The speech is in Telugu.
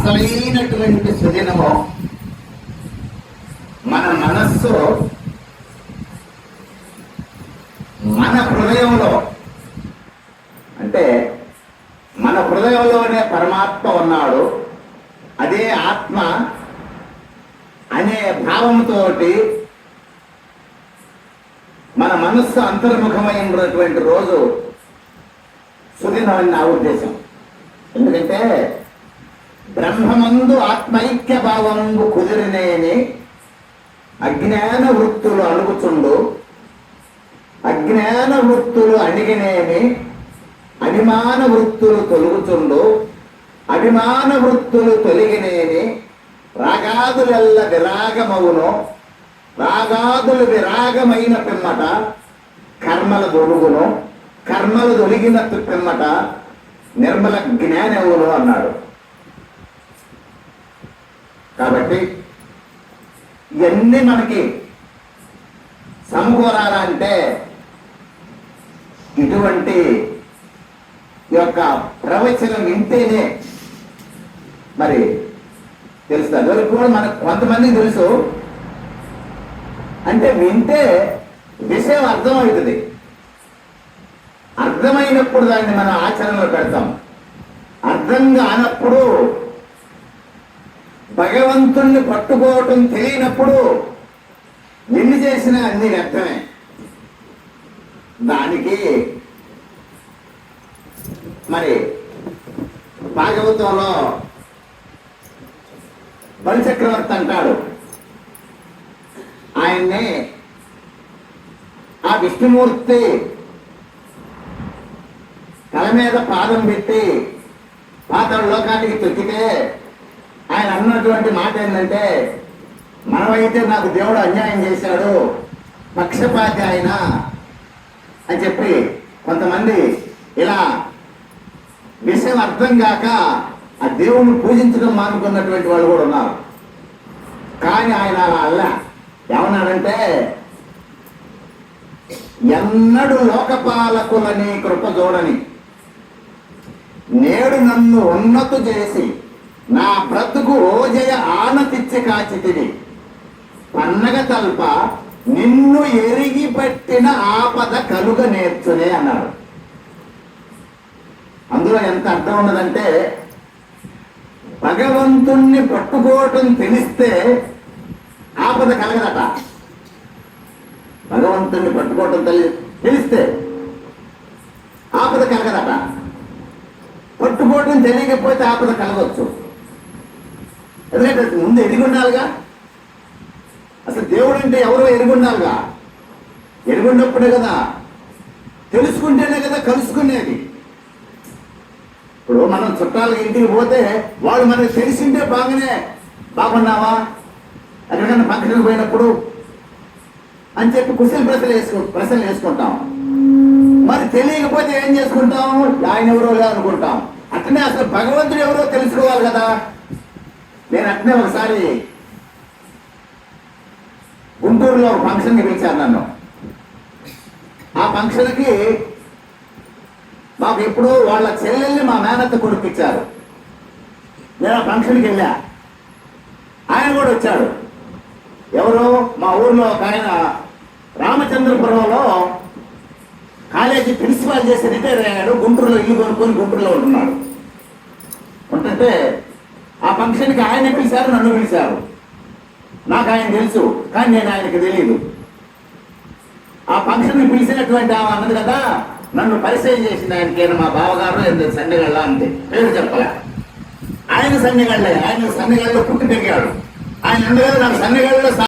అసలైనటువంటి సుదినము. మన మనస్సు మన హృదయంలో అంటే మన హృదయంలోనే పరమాత్మ ఉన్నాడు అదే ఆత్మ అనే భావంతో మన మనస్సు అంతర్ముఖమైనటువంటి రోజు సుదినం అని నా ఉద్దేశం. ఎందుకంటే బ్రహ్మమందు ఆత్మైక్య భావంబు కుదిరినేని అజ్ఞాన వృత్తులు అణుగుచుండు. అజ్ఞాన వృత్తులు అణిగినేమి అభిమాన వృత్తులు తొలుగుచుండు. అభిమాన వృత్తులు తొలగినేని రాగాదులెల్ల విరాగమవును. రాగాదులు విరాగమైన పిమ్మట కర్మల దొలుగును. కర్మలు తొలిగిన పిమ్మట నిర్మల జ్ఞానవును అన్నాడు. కాబట్టి ఇవన్నీ మనకి సమకూరాలంటే ఇటువంటి యొక్క ప్రవచనం వింటేనే మరి తెలుస్తుంది. అందువల్ల కూడా మనకు కొంతమందికి తెలుసు. అంటే వింటే విషయం అర్థమవుతుంది. అర్థమైనప్పుడు దాన్ని మనం ఆచరణలో పెడతాం. అర్థం కానప్పుడు భగవంతుణ్ణి పట్టుకోవటం తెలియనప్పుడు ఎన్ని చేసినా అన్ని వ్యర్థమే. దానికి మరి భాగవతంలో బలిచక్రవర్తి అంటాడు. ఆయన్ని ఆ విష్ణుమూర్తి తల మీద పాదం పెట్టి పాతాళ లోకానికి తొక్కితే అన్నటువంటి మాట ఏంటంటే మనమైతే నాకు దేవుడు అన్యాయం చేశాడు పక్షపాతి ఆయన అని చెప్పి కొంతమంది ఇలా విషయం అర్థం కాక ఆ దేవుణ్ణి పూజించడం మానుకున్నటువంటి వాళ్ళు కూడా ఉన్నారు. కానీ ఆయన అలా అల్ల ఏమన్నాడంటే ఎన్నడు లోకపాలకులని కృప చూడని నేడు నన్ను ఉన్నతు చేసి నా బ్రతుకు ఓజయ ఆనతిచ్చి కాచితివి పన్నగ తల్ప నిన్ను ఎరిగి పట్టిన ఆపద కలుగ నేర్చునే అన్నారు. అందులో ఎంత అర్థం ఉన్నదంటే భగవంతుణ్ణి పట్టుకోవటం తెలిస్తే ఆపద కలగదట. భగవంతుణ్ణి పట్టుకోవటం తెలి తెలిస్తే ఆపద కలగదట. పట్టుకోవటం తెలియకపోతే ఆపద కలగవచ్చు ఎందుకంటే ముందు ఎదుగుండాలిగా? అసలు దేవుడు అంటే ఎవరో ఎరుగుండాలిగా ఎరుగున్నప్పుడే కదా. తెలుసుకుంటేనే కదా కలుసుకునేది. ఇప్పుడు మనం చుట్టాల ఇంటికి పోతే వాడు మనకు తెలిసింటే బాగానే బాగున్నావా? ఎక్కడికైనా ఫంక్షన్కి పోయినప్పుడు? అని చెప్పి కుశల ప్రశ్నలు వేసుకు ప్రశ్నలు వేసుకుంటాం. మరి తెలియకపోతే ఏం చేసుకుంటాం? ఆయన ఎవరో అనుకుంటాం అట్లనే అసలు భగవంతుడు ఎవరో తెలుసుకోవాలి కదా. నేను అంటే ఒకసారి గుంటూరులో ఒక ఫంక్షన్కి పిలిచాను నన్ను. ఆ ఫంక్షన్కి మాకు ఎప్పుడూ వాళ్ళ చెల్లెల్ని మా మేనత్త కొడుకిచ్చారు నేను ఆ ఫంక్షన్కి వెళ్ళా. ఆయన కూడా వచ్చాడు. ఎవరు మా ఊర్లో ఒక ఆయన రామచంద్రపురంలో కాలేజీ ప్రిన్సిపాల్ చేసి రిటైర్ అయ్యాడు. గుంటూరులో ఇల్లు కొనుక్కొని గుంటూరులో ఉంటున్నాడు. ఉంటుంటే ఆ ఫంక్షన్కి ఆయన పిలిచారు నన్ను పిలిచారు. నాకు ఆయన తెలుసు కానీ నేను ఆయనకి తెలియదు ఆ ఫంక్షన్కి పిలిచినటువంటి ఆమె అన్నది కదా నన్ను పరిచయం చేసింది ఆయనకి మా బావగారు ఎందుకు సండగళ్ళ అంతే పేరు చెప్పలే. ఆయన సన్నిగళ్ళే ఆయన సన్నిగళ్ళలో పుట్టి పెరిగాడు. ఆయన ఉండగా నాకు సన్నిగళ్ళలో